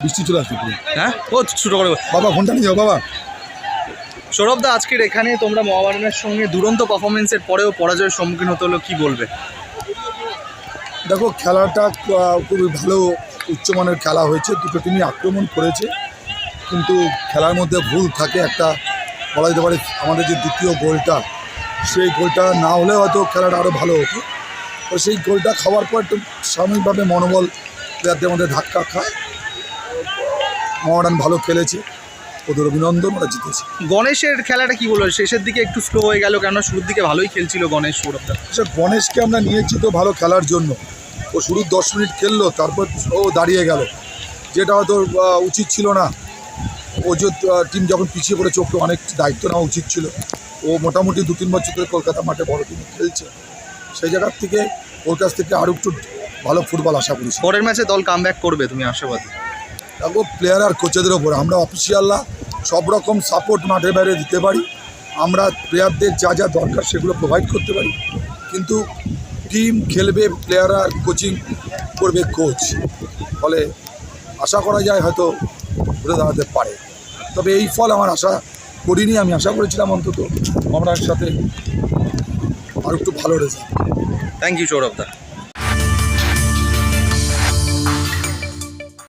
বৃষ্টি চলে আসবে হ্যাঁ? ও ছোটো করে। বাবা ফোনটা নিয়ে যাও বাবা। সৌরভদা আজকের এখানে তোমরা মহাবারণের সঙ্গে দুরন্ত পারফরমেন্সের পরেও পরাজয়ের সম্মুখীন হতে হলো কি বলবে? দেখো খেলাটা খুবই ভালো উচ্চমানের খেলা হয়েছে। দুটো টিমই আক্রমণ করেছে। কিন্তু খেলার মধ্যে ভুল থাকে একটা বলা যেতে পারে আমাদের যে দ্বিতীয় গোলটা সেই গোলটা না হলে হয়তো খেলাটা আরও ভালো হতো। তো সেই গোলটা খাওয়ার পর একটু সাময়িকভাবে মনোবল প্লেয়ারদের মধ্যে ধাক্কা খায়। মহারান ভালো খেলেছে। ওদের অভিনন্দন ওরা জিতেছে। গণেশের খেলাটা কি বলব? শেষের দিকে একটু স্লো হয়ে গেল কেন শুরুর দিকে ভালোই খেলছিল গণেশ সৌরভদা। সে গণেশকে আমরা নিয়েছি তো ভালো খেলার জন্য। ও শুরু দশ মিনিট খেললো তারপর ও দাঁড়িয়ে গেল। যেটা হয়তো উচিত ছিল না। ও যে টিম যখন পিছিয়ে পড়েছে ওকে অনেক দায়িত্ব নেওয়া উচিত ছিল। ও মোটামুটি দু তিন বছর ধরে কলকাতা মাঠে বড় টিম খেলছে। সেই জায়গার থেকে ওর কাছ থেকে আরও একটু ভালো ফুটবল আশা করি। পরের ম্যাচে দল কাম করবে তুমি আশাবাদী? দেখো প্লেয়ার আর কোচেদের ওপর। আমরা অফিসিয়ালরা সব রকম সাপোর্ট মাঠে বাইরে দিতে পারি। আমরা প্লেয়ারদের যা যা দরকার সেগুলো প্রোভাইড করতে পারি। কিন্তু টিম খেলবে প্লেয়ার আর কোচিং করবে কোচ ফলে আশা করা যায় হয়তো ঘুরে দাঁড়াতে পারে। তবে এই ফল আমার আশা করিনি, আমি আশা করেছিলাম অন্তত। আমরা সাথে আর একটু ভালো রেজাল্ট থ্যাংক ইউ সৌরভদা